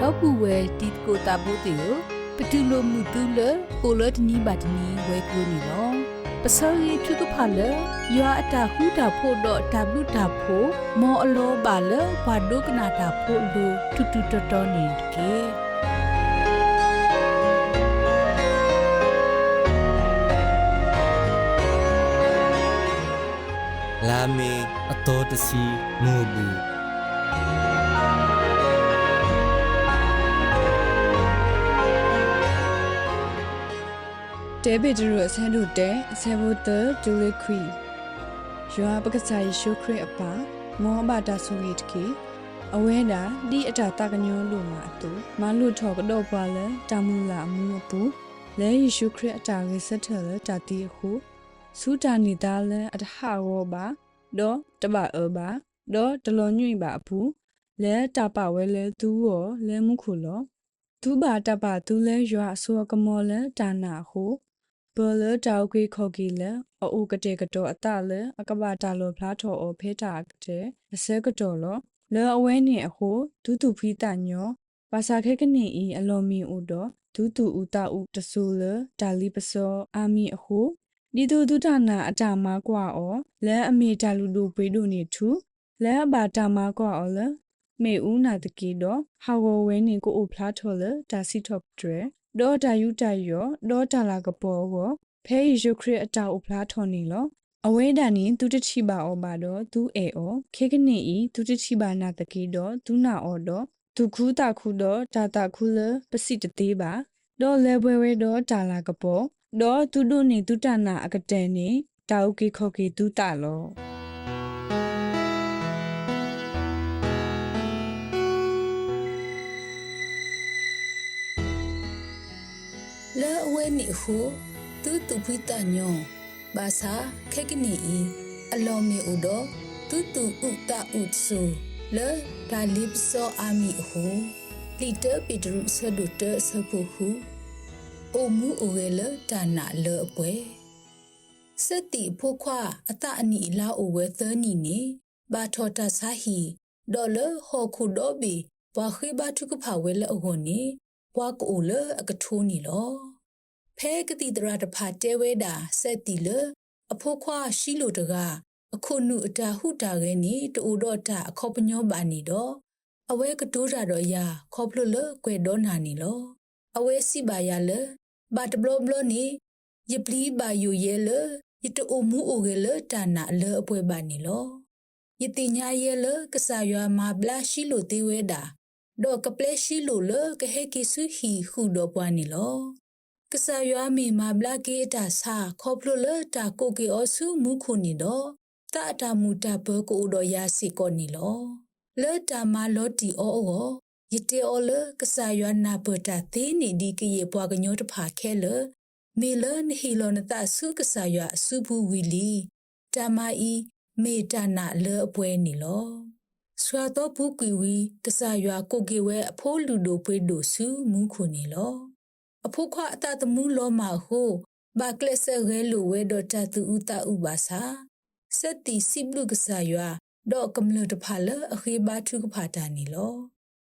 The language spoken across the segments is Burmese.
တော့ပူဝဲတီကိုတာဘိုတေယပတူလိုမှုတူလကိုလတနီဘတ်နီဝဲကလိုနီလောပစောရီထုကဖာလယောအတာဟူတာဖို့တော့တဘလူတာဖို့မောအလောပါလဘာဒုကနာတာဖို့လူတူတူတော်တော်နေကေလာမေအတော်တစီငိုဘူး တဲဘေဒရဆန်ဒုတဲဆဲဘုတဒူလခွီယွာပကစားရှုခရအပါမောဘာတာဆူရီတကီအဝဲတာဒီအတာတကညောလို့မှာအတူမလူထော်ကတော့ပါလဲတာမူလာအမှုပူလဲယေရှုခရအတာရေဆက်ထလဲတာတီခုစူတာနီတာလဲအတဟာရောပါတော့တပအဘာတော့တလွန်ညွိပါဘူးလဲတာပါဝဲလဲသူရောလဲမှုခုလောသူပါတပသူလဲရွာအစောကမောလဲတာနာဟု ဘောလတောက်ခွေခေါကီလဲအိုကတဲ့ကတော့အတလဲအကဘာတာလောဖလားထော်အော်ဖဲတာတဲ့အစဲကတော့လောလဲအဝဲနေအခုဒူးတူဖီတညောပါစာခဲကနေဤအလော်မီဥတော့ဒူးတူဥတာဥတဆူလဒါလီပစောအာမီအခုဒီတူဒုဒနာအတာမကွာအောလဲအမေတာလူလူပွေးတို့နေထူလဲအဘာတာမကွာအောလဲ မေဦးနာတကီတော့ဟာဝဝဲနေကိုအိုဖလားထော်လဒါစီထော့ဒရဒေါ်တာယူတိုင်ယောဒေါ်တာလာကပေါ်ကိုဖဲယေခရစ်အတာအိုဖလားထော်နေလောအဝဲဒန်နီသူတချိပါအောပါတော့သူအေအောခေကနေဤသူတချိပါနာတကီတော့သူနာအောတော့သူခူးတာခူတော့တာတာခူလပစိတသေးပါတော့လဲပွဲဝဲတော့တာလာကပေါ်တော့သူတို့နေသူတနာအကတဲ့နေတာဥကေခောကေသူတလော လဲအဝဲနေဟုသူတူဖိတညောဘာသာခေကနီဤအလောမီဥဒသူတူဥတာဥဆူလဲဒါလစ်စောအာမီဟုလီတပီဒရုဆဒုတဆဖူဟုအိုမူအိုဝဲလဒါနာလေအပွဲစက်တီဖိုခွာအတအနီလာအိုဝဲသနီနေဘာထောတာဆာဟီဒေါ်လဟောခုဒေါ်ဘီဘွာခိဘာထုကဖာဝဲလအဟိုနေဘွာကိုလအကထိုးနီလော ဖဲကတိတရာတဖာတဲဝဲတာစက်တီလအဖိုးခွာရှိလို့တကအခုနုအတာဟုတာခဲနေတူတော့တာအခေါပညောပါနေတော့အဝဲကတိုးတာတော့ရာခေါပလို့လကွယ်တော့နာနေလောအဝဲစီပါရလဘာတဘလဘလနေယပလီပါယူရဲလယတအမှုအိုခဲလတာနာလအပွဲပါနေလောယတိညာရဲလကဆာရွာမှာဘလာရှိလို့သေးဝဲတာတော့ကပလက်ရှိလို့လကဟဲကိဆုဟီခုတော့ပွားနေလော ကဆာရွာမီမာဘလာကေတာစာခေါပလို့လတာကိုကေအဆူမူခုနေတော့တာတာမူတာဘကိုတော့ရစီကောနေလောလေတာမလောတီအောအောယတေအောလကဆာရွာနာပတာသေးနေဒီကေပွားကညောတဖာခဲလမေလနဟီလောနတာဆုကဆာရွာစုဘူးဝီလီတာမအီမေတနာလေအပွဲနေလောဆွာတော့ဘူးကွီဝီကဆာရွာကိုကေဝဲအဖိုးလူတို့ဖွေးတို့စုမူခုနေလော အဖိုးခွအတတမှုလောမှာဟုဘာကလဆဲရဲလိုဝဲတော့တတူဥတာဥပါစာစက်တီစိဘလုကဆာရွာတော့ကမလတဖာလအခေဘာထုကဖာတာနေလော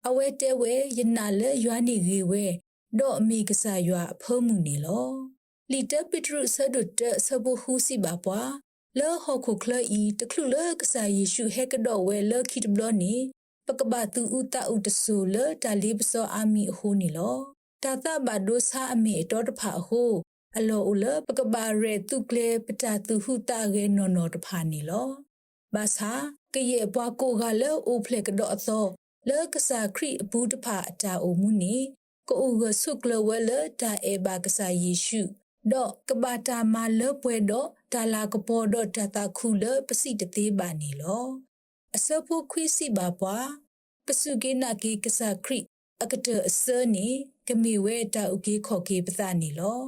အဝဲတဲဝဲယနာလေရွာနေရေဝဲတော့အမိကဆာရွာအဖုံးမှုနေလောလီတပီထရုဆဒုတဆဘဟုစီပါပွားလောဟခုခလီတခလူလကဆာယေရှုဟဲကတော့ဝဲလခိတဘလနေပကဘာတူဥတာဥတဆူလတာလီပစောအာမီဟိုနေလော တာတဘဒုဆာအမေတော်တဖာဟိုအလောဥလပကဘာရဲတုကလေပတာတူဟုတာရဲနော်နော်တဖာနေလောဘာသာကရဲ့ဘွားကိုကလောအိုဖလက်ကတော့အသောလောကစားခရီအဘူးတဖာအတာအိုမှုနေကိုအိုကဆုကလဝဲလတာအေဘာကစားယေရှုတော့ကဘာတာမလပွဲတော့ဒါလာကပေါ်တော့တတာခုလပစီတသေးပါနေလောအစဖို့ခွေးစီပါပွားပစုကေနာကေကစားခရီ အကတအစနေကမီဝဲတာဥကေခေါ်ကေပသနေလော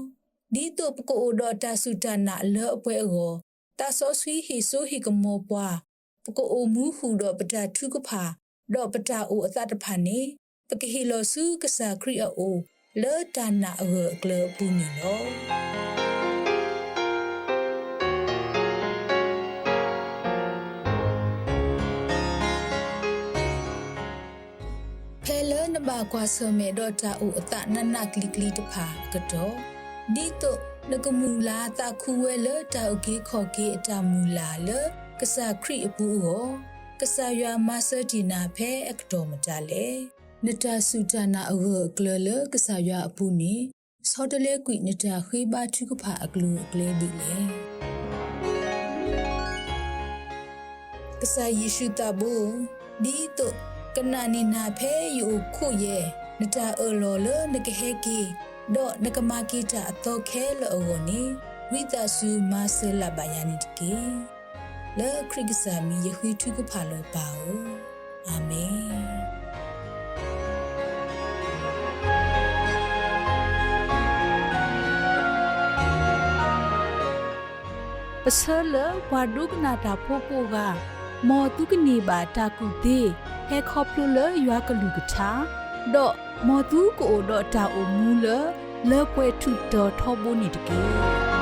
ဒီတော့ပကိုဒတာစုတနာလောအပွဲကိုတာဆောဆွီဟီဆိုဟီကမောပွားပကိုအိုမူဟူတော့ပတာထုကဖာတော့ပတာအိုအသတဖာနေပကဟီလောစုကစားခရီအိုလောတာနာအဝကလပူနီလော ဘာကွာဆမေဒေါ်တာဥအတနနကလီကလီတဖာကတော့ဒီတော့နကမူလာတခုဝဲလတောက်ကေခေါ်ကေအတမူလာလကဆာခရီအပူဟောကဆာရွာမဆဒီနာဖဲအကတော်မတလေနတဆူတနာအဝကလလကဆာရွာအပူနီစောတလေကွိနတခေဘာထုကဖာအကလူအကလေဒီလေကဆာယေရှုတဘူဒီတော့ ကနနီနာဖဲယူခုရဲ့နတအလောလနကဟေကီဒေါနကမာကီတာအတော့ခဲလောဝနီဝိတဆူမဆလဘယာနီတကေလေခရစ်ဆာမီယခွေထုကဖာလောပါအိုအာမင်ပစလဝါဒုကနာတာဖိုပိုကမောတုကနေပါတာကုသေး ဟဲခေါပလူလရွာကလူကထာဒေါ်မောတုကိုဒေါ်တာအိုမူလလေပွဲထုတော်ထောဘိုနေတကေ